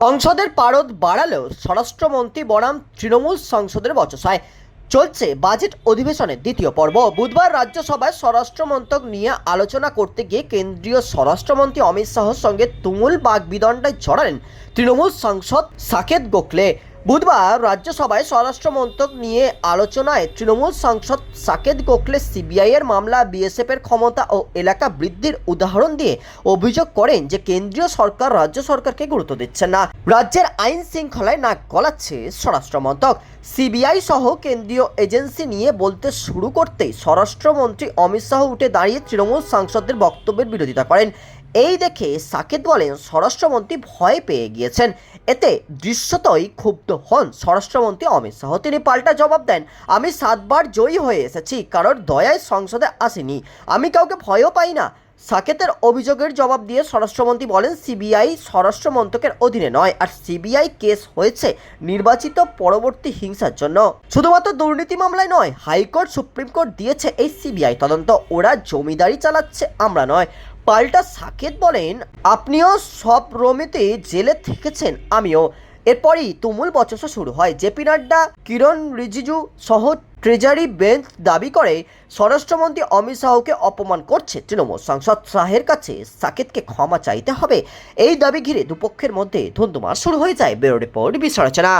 সংসদের পারদ বাড়ালেও স্বরাষ্ট্রমন্ত্রী বনাম তৃণমূল সংসদের বচসায়। চলছে বাজেট অধিবেশনের দ্বিতীয় পর্ব। বুধবার রাজ্যসভায় স্বরাষ্ট্রমন্ত্রক নিয়ে আলোচনা করতে গিয়ে কেন্দ্রীয় স্বরাষ্ট্রমন্ত্রী অমিত শাহর সঙ্গে তুমুল বাগবিদণ্ডায় জড়ালেন তৃণমূল সাংসদ সাকেত গোখলে। বুধবার রাজ্যসভায় স্বরাষ্ট্রমন্ত্রক নিয়ে আলোচনায় তৃণমূল সাংসদ সাকেত গোখলে সিবিআই এর মামলা, বিএসএফ এর ক্ষমতা ও এলাকা বৃদ্ধির উদাহরণ দিয়ে অভিযোগ করেন যে কেন্দ্রীয় সরকার রাজ্য সরকারকে গুরুত্ব দিচ্ছে না। রাজ্যের আইন শৃঙ্খলায় নাক গলাচ্ছে স্বরাষ্ট্রমন্ত্রক সিবিআই সহ কেন্দ্রীয় এজেন্সি নিয়ে বলতে শুরু করতেই স্বরাষ্ট্রমন্ত্রী অমিত শাহ উঠে দাঁড়িয়ে তৃণমূল সাংসদদের বক্তব্যের বিরোধিতা করেন। এই দেখে সাকেত বলেন, স্বরাষ্ট্রমন্ত্রী ভয় পেয়ে গিয়েছেন। এতে দৃশ্যতই ক্ষুব্ধ হন স্বরাষ্ট্রমন্ত্রী অমিত শাহ। তিনি পাল্টা জবাব দেন, আমি সাতবার জয়ী হয়ে এসেছি কারোর দয়ায় সংসদে আসিনি। আমি কাউকে ভয়ও পাই না। সাকেতের অভিযোগের জবাব দিয়ে স্বরাষ্ট্রমন্ত্রী বলেন, সিবিআই স্বরাষ্ট্র মন্ত্রকের অধীনে নয়, আর সিবিআই কেস হয়েছে নির্বাচিত পরবর্তী হিংসার জন্য। শুধুমাত্র দুর্নীতি মামলায় নয়, হাইকোর্ট, সুপ্রিম কোর্ট দিয়েছে এই সিবিআই তদন্ত। ওরা জমিদারি চালাচ্ছে, আমরা নয়। পাল্টা সাকেত বলেন, আপনিও সব রমিতে জেলে থেকেছেন, আমিও। এরপরই তুমুল বচসা শুরু হয়। জেপি নাড্ডা, কিরণ রিজিজু সহ ট্রেজারি বেঞ্চ দাবি করে, স্বরাষ্ট্রমন্ত্রী অমিত শাহকে অপমান করছে তৃণমূল সাংসদ শাহের কাছে। সাকেতকে ক্ষমা চাইতে হবে। এই দাবি ঘিরে দুপক্ষের মধ্যে ধুন্ধুমার শুরু হয়ে যায়। Bureau report বিশ্লেষণা